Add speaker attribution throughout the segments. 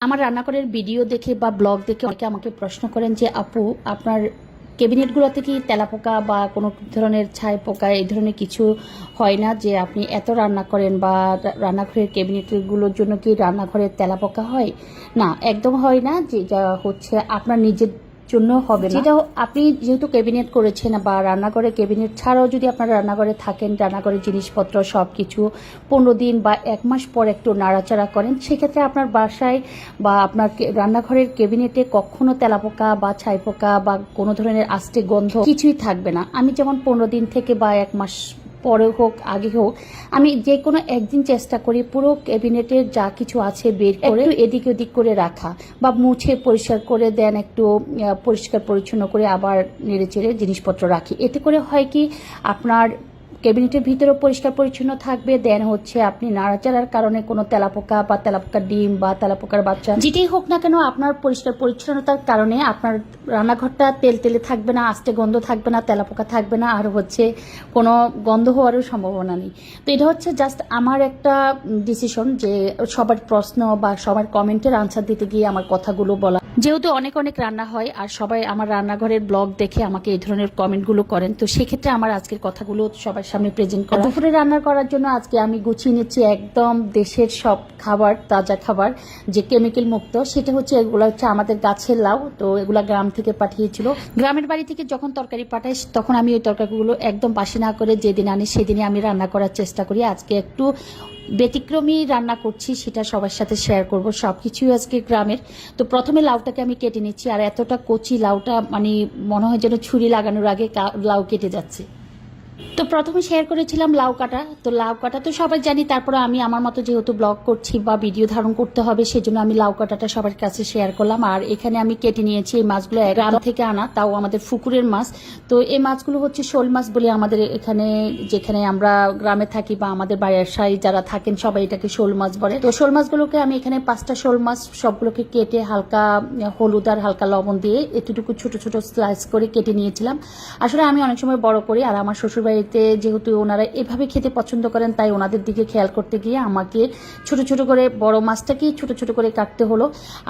Speaker 1: আমার রান্নাঘরের ভিডিও দেখে বা ব্লগ দেখে অনেকে আমাকে প্রশ্ন করেন যে, আপু, আপনার ক্যাবিনেটগুলোতে কি তেলাপোকা বা কোনো ধরনের ছাই পোকা এই ধরনের কিছু হয় না যে আপনি এত রান্না করেন বা রান্নাঘরের ক্যাবিনেটগুলোর জন্য কি রান্নাঘরের তেলাপোকা হয়? না, একদম হয় না যে যা হচ্ছে আপনার নিজের জন্য হবে যেটা আপনি যেহেতু ক্যাবিনেট করেছেন বা রান্নাঘরে ক্যাবিনেট ছাড়াও যদি আপনার রান্নাঘরে থাকেন, রান্নাঘরের জিনিসপত্র সব কিছু পনেরো দিন বা এক মাস পর একটু নাড়াচাড়া করেন, সেক্ষেত্রে আপনার বাসায় বা আপনার রান্নাঘরের ক্যাবিনেটে কখনো তেলাপোকা বা ছাইপোকা বা কোনো ধরনের আস্তে গন্ধ কিছুই থাকবে না। আমি যেমন পনেরো দিন থেকে বা এক মাস পরে হোক আগে হোক আমি যে কোনো একদিন চেষ্টা করি পুরো ক্যাবিনেটের যা কিছু আছে বের করে এদিক ওদিক করে রাখা বা মুছে পরিষ্কার করে দেন একটু পরিষ্কার পরিচ্ছন্ন করে আবার নেড়ে চেড়ে জিনিসপত্র রাখি। এতে করে হয় কি আপনার ক্যাবিনেটের ভিতরেও পরিষ্কার পরিচ্ছন্ন থাকবে। দেন হচ্ছে আপনি নাড়াচাড়ার কারণে কোনো তেলাপোকা বা তেলাপোকার ডিম বা তেলাপোকার বাচ্চা, যেটাই হোক না কেন আপনার পরিষ্কার পরিচ্ছন্নতার কারণে আপনার রান্নাঘরটা তেল তেলে থাকবে না, আস্তে গন্ধ থাকবে না, তেলাপোকা থাকবে না, আর হচ্ছে কোনো গন্ধ হওয়ারও সম্ভাবনা নেই। তো এটা হচ্ছে জাস্ট আমার একটা ডিসিশন যে সবার প্রশ্ন বা সবার কমেন্টের আনসার দিতে গিয়ে আমার কথাগুলো বলা। যেহেতু অনেক অনেক রান্না হয় আর সবাই আমার রান্নাঘরের ব্লগ দেখে আমাকে এই ধরনের কমেন্টগুলো করেন, তো সেক্ষেত্রে আমার আজকের কথাগুলো সবার সামনে প্রেজেন্ট করা। দুপুরে রান্না করার জন্য আজকে আমি গুছিয়ে নিচ্ছি একদম দেশের সব খাবার, তাজা খাবার, যে কেমিক্যাল মুক্ত, সেটা হচ্ছে এগুলো হচ্ছে আমাদের গাছের লাউ, তো এগুলা গ্রাম থেকে পাঠিয়েছিল। গ্রামের বাড়ি থেকে যখন তরকারি পাঠাই তখন আমি ওই তরকারিগুলো একদম বাসি না করে যেদিন আনি সেদিনই আমি রান্না করার চেষ্টা করি। আজকে একটু ব্যতিক্রমী রান্না করছি, সেটা সবার সাথে শেয়ার করব। সব কিছুই আজকে গ্রামের। তো প্রথমে লাউটাকে আমি কেটে নিচ্ছি, আর এতটা কচি লাউটা মানে মনে হয় যেন ছুরি লাগানোর আগে লাউ কেটে যাচ্ছে। তো প্রথমে শেয়ার করেছিলাম লাউ কাটা। তো লাউ কাটা তো সবাই জানি, তারপরে আমি আমার মতো যেহেতু ব্লগ করছি বা ভিডিও ধারণ করতে হবে, সেজন্য আমি লাউ কাটাটা সবার কাছে শেয়ার করলাম। আর এখানে আমি কেটে নিয়েছি এই মাছগুলো গ্রাম থেকে আনা, তাও আমাদের পুকুরের মাছ। তো এই মাছগুলো হচ্ছে শোল মাছ বলে আমাদের এখানে, যেখানে আমরা গ্রামে থাকি বা আমাদের বাসায় যারা থাকেন সবাই এটাকে শোল মাছ বলে। তো শোল মাছগুলোকে আমি এখানে পাঁচটা শোল মাছ সবগুলোকে কেটে হালকা হলুদ আর হালকা লবণ দিয়ে এতটুকু ছোট ছোট স্লাইস করে কেটে নিয়েছিলাম। আসলে আমি অনেক সময় বড় করি আর আমার শ্বশুরবাড়িতে যেহেতু ওনারা এভাবে খেতে পছন্দ করেন তাই ওনাদের দিকে খেয়াল করতে গিয়ে আমাকে ছোট ছোট করে বড় মাছটাকেই ছোট ছোট করে কাটতে হলো।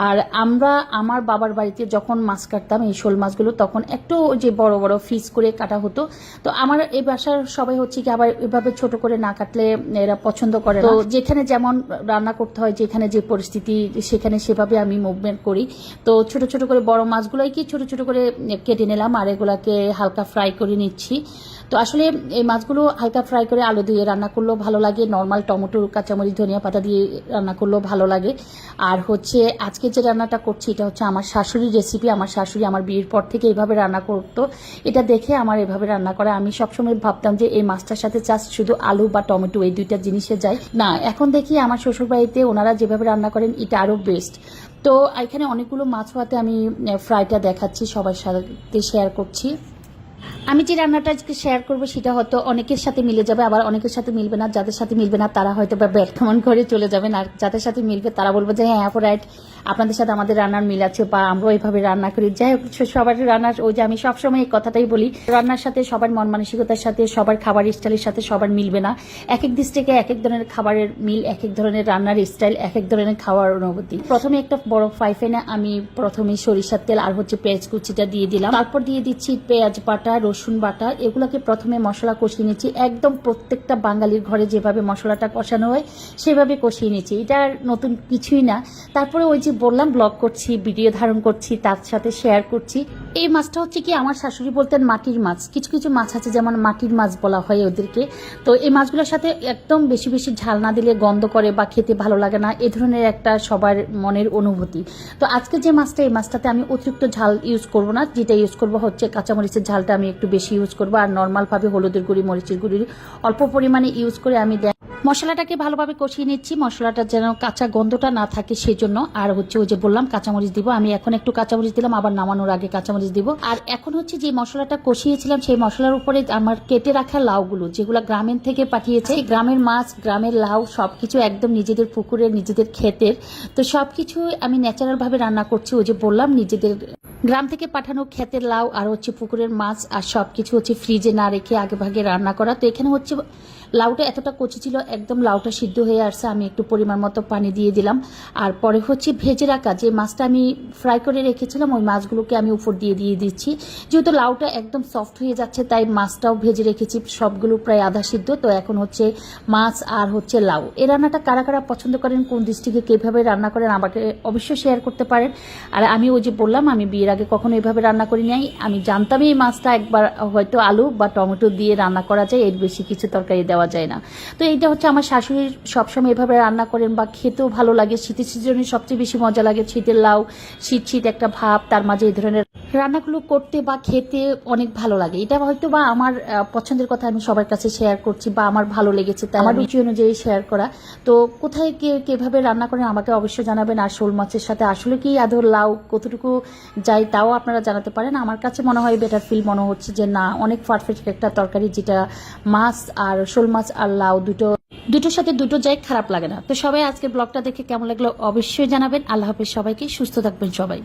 Speaker 1: আর আমরা আমার বাবার বাড়িতে যখন মাছ কাটতাম এই শোল মাছগুলো তখন একটু যে বড় বড় ফিস করে কাটা হতো। তো আমার এই বাসার সবাই হচ্ছে কি আবার এভাবে ছোট করে না কাটলে এরা পছন্দ করে তো যেখানে যেমন রান্না করতে হয় যেখানে যে পরিস্থিতি সেখানে সেভাবে আমি মুভমেন্ট করি। তো ছোট ছোট করে বড় মাছগুলোই কি ছোট ছোট করে কেটে নিলাম আর এগুলাকে হালকা ফ্রাই করে নিচ্ছি। তো আসলে এই মাছগুলো হালকা ফ্রাই করে আলু দিয়ে রান্না করলেও ভালো লাগে। নর্মাল টমেটো, কাঁচামরিচ, ধনিয়া পাতা দিয়ে রান্না করলেও ভালো লাগে। আর হচ্ছে আজকে যে রান্নাটা করছি, এটা হচ্ছে আমার শাশুড়ির রেসিপি আমার শাশুড়ি আমার বিয়ের পর থেকে এইভাবে রান্না করতো। এটা দেখে আমার এভাবে রান্না করা। আমি সবসময় ভাবতাম যে এই মাছটার সাথে চাষ শুধু আলু বা টমেটো এই দুইটা জিনিসে যায়। না, এখন দেখি আমার শ্বশুরবাড়িতে ওনারা যেভাবে রান্না করেন, এটা আরও বেস্ট তো এখানে অনেকগুলো মাছ হওয়াতে আমি ফ্রাইটা দেখাচ্ছি, সবার সাথে শেয়ার করছি। আমি যে রান্নাটা আজকে শেয়ার করব, সেটা হয়তো অনেকের সাথে মিলে যাবে, আবার অনেকের সাথে মিলবে না, যাদের সাথে মিলবে না, তারা হয়তো বা ব্যাট কমন করে চলে যাবেন, আর যাদের সাথে মিলবে তারা বলবে যে হ্যাঁ রাইট আপনাদের সাথে আমাদের রান্নার মিল আছে বা আমরাও এইভাবে রান্না করি। যাই হোক সবার রান্নার ওই যে আমি সবসময় এই কথাটাই বলি, রান্নার সাথে সবার মন মানসিকতার সাথে, সবার খাবার স্টাইলের সাথে সবার মিলবে না। এক এক ডিস্ট্রিক্টে এক এক ধরনের খাবারের মিল এক এক ধরনের রান্নার স্টাইল এক এক ধরনের খাওয়ার অনুভূতি। প্রথমে একটা বড় ফ্রাই প্যানে আমি প্রথমে সরিষার তেল আর হচ্ছে পেঁয়াজ কুচিটা দিয়ে দিলাম। তারপর দিয়ে দিচ্ছি পেঁয়াজ বাটা, রসুন বাটা। এগুলোকে প্রথমে মশলা কষিয়ে নিচ্ছি। একদম প্রত্যেকটা বাঙালির ঘরে যেভাবে মশলাটা কষানো হয়, সেভাবে কষিয়ে নিচ্ছি। এটা নতুন কিছুই না। তারপরে ওই যে বললাম ব্লগ করছি ভিডিও ধারণ করছি, তার সাথে শেয়ার করছি। এই মাছটা হচ্ছে কি, আমার শাশুড়ি বলতেন মাটির মাছ। কিছু কিছু মাছ আছে যেমন মাটির মাছ বলা হয় ওদেরকে। তো এই মাছগুলোর সাথে একদম বেশি বেশি ঝাল না দিলে গন্ধ করে বা খেতে ভালো লাগে না, এ ধরনের একটা সবার মনের অনুভূতি। তো আজকে যে মাছটা, এই মাছটাতে আমি অতিরিক্ত ঝাল ইউজ করব না। যেটা ইউজ করব হচ্ছে কাঁচামরিচের ঝালটা আমি একটু বেশি ইউজ করব। আর নর্মালভাবে হলুদের গুঁড়ি, মরিচের গুঁড়ি অল্প পরিমাণে ইউজ করে আমি মশলাটাকে ভালোভাবে কষিয়ে নিচ্ছি। মশলাটা যেন কাঁচা গন্ধটা না থাকে সেজন্য। আর হচ্ছে ওই যে বললাম, কাঁচামরিচ দিব। আমি এখন একটু কাঁচামরিচ দিলাম, আবার নামানোর আগে কাঁচামরিচ দিব। আর এখন হচ্ছে যে মশলাটা কষিয়েছিলাম, সেই মশলার উপরে আমার কেটে রাখা লাউগুলো, যেগুলো গ্রামের থেকে পাঠিয়েছে গ্রামের মাছ, গ্রামের লাউ, সবকিছু একদম নিজেদের পুকুরের নিজেদের ক্ষেতের। তো সবকিছু আমি ন্যাচারাল ভাবে রান্না করছি, ওই যে বললাম, নিজেদের গ্রাম থেকে পাঠানো ক্ষেতের লাউ আর হচ্ছে পুকুরের মাছ আর সব কিছু হচ্ছে ফ্রিজে না রেখে আগে ভাগে রান্না করা। তো এখানে হচ্ছে লাউটা এতটা কচি ছিল, একদম লাউটা সিদ্ধ হয়ে আসছে, আমি একটু পরিমাণ মতো পানি দিয়ে দিলাম। আর পরে হচ্ছে ভেজে রাখা যে মাছটা আমি ফ্রাই করে রেখেছিলাম, ওই মাছগুলোকে আমি উপর দিয়ে দিয়ে দিচ্ছি। যেহেতু লাউটা একদম সফট হয়ে যাচ্ছে, তাই মাছটাও ভেজে রেখেছি, সবগুলো প্রায় আধা সিদ্ধ। তো এখন হচ্ছে মাছ আর হচ্ছে লাউ। এই রান্নাটা কারা কারা পছন্দ করেন, কোন দৃষ্টিকে কীভাবে রান্না করেন আমাকে অবশ্যই শেয়ার করতে পারেন। আর আমি ওই যে বললাম, আমি বিয়ের আগে কখনো এভাবে রান্না করি নাই। আমি জানতামই এই মাছটা একবার হয়তো আলু বা টমেটো দিয়ে রান্না করা যায়, এর বেশি কিছু তরকারি দেওয়া যায় না। তো এইটা হচ্ছে আমার শাশুড়ি সবসময় এভাবে রান্না করেন বা খেতেও ভালো লাগে। শীতের সিজনে সবচেয়ে বেশি মজা লাগে শীতের লাউ, শীত শীত একটা ভাব, তার মাঝে এই ধরনের রান্নাগুলো করতে বা খেতে অনেক ভালো লাগে। এটা হয়তো বা আমার পছন্দের কথা আমি সবার কাছে শেয়ার করছি বা আমার ভালো লেগেছে তাই আমার রুচি অনুযায়ী শেয়ার করা। তো কোথায় কে কীভাবে রান্না করেন আমাকে অবশ্যই জানাবেন। আর শোল মাছের সাথে আসলে কি আদর লাউ কতটুকু যায় তাও আপনারা জানাতে পারেন। আমার কাছে মনে হয় বেটার ফিল মনে হচ্ছে যে না অনেক পারফেক্ট একটা তরকারি যেটা মাছ আর শোল মাছ আর লাউ দুটো দুটোর সাথে দুটো যাই খারাপ লাগে না। তো সবাই আজকে ব্লগটা দেখে কেমন লাগল অবশ্যই জানাবেন। আল্লাহ হাফেজ সবাইকে সুস্থ থাকবেন সবাই।